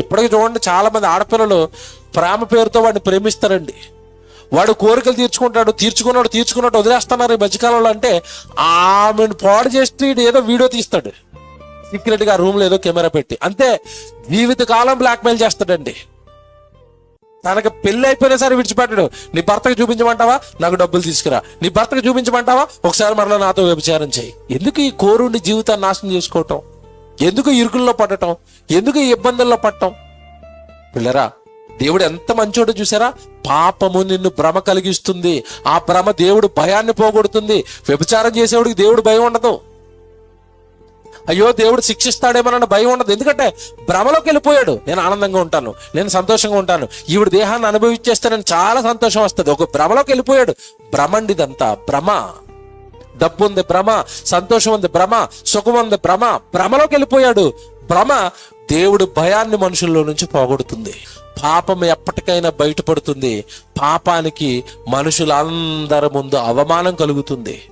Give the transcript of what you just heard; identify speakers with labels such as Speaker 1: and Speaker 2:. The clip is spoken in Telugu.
Speaker 1: ఇప్పటికీ చూడండి చాలా మంది ఆడపిల్లలు ప్రేమ పేరుతో వాడిని ప్రేమిస్తారండి. వాడు కోరికలు తీర్చుకుంటాడు తీర్చుకున్నాడు తీర్చుకున్నట్టు వదిలేస్తున్నారు ఈ మధ్యకాలంలో అంటే ఆమెను పాడు చేసి ఏదో వీడియో తీస్తాడు. సీక్రెట్గా రూమ్లో ఏదో కెమెరా పెట్టి. అంతే జీవితకాలం బ్లాక్మెయిల్ చేస్తాడండి. తనకు పెళ్ళి అయిపోయినా సరే విడిచిపెట్టాడు. నీ భర్తకు చూపించమంటావా? నాకు డబ్బులు తీసుకురా. నీ భర్తకు చూపించమంటావా? ఒకసారి మరలా నాతో వ్యభిచారం చేయి. ఎందుకు ఈ కోరుండి జీవితాన్ని నాశనం చేసుకోవటం? ఎందుకు ఇరుకుల్లో పడటం? ఎందుకు ఈ ఇబ్బందుల్లో పడటం? పిల్లరా దేవుడు ఎంత మంచోడు చూసారా? పాపము నిన్ను భ్రమ కలిగిస్తుంది. ఆ భ్రమ దేవుడు భయాన్ని పోగొడుతుంది. వ్యభిచారం చేసేవాడికి దేవుడు భయం ఉండదు. అయ్యో దేవుడు శిక్షిస్తాడేమోనన్న భయం ఉండదు. ఎందుకంటే భ్రమలోకి వెళ్ళిపోయాడు. నేను ఆనందంగా ఉంటాను. నేను సంతోషంగా ఉంటాను. ఈవిడ దేహాన్ని అనుభవించేస్తే నేను చాలా సంతోషం వస్తుంది. ఒక భ్రమలోకి వెళ్ళిపోయాడు. భ్రమండిదంతా భ్రమ. డబ్బు ఉంది భ్రమ సంతోషం ఉంది భ్రమ సుఖం ఉంది భ్రమ భ్రమలోకి వెళ్ళిపోయాడు. భ్రమ దేవుడు భయాన్ని మనుషుల్లో నుంచి పోగొడుతుంది. పాపం ఎప్పటికైనా బయటపడుతుంది. పాపానికి మనుషులందరి ముందు అవమానం కలుగుతుంది.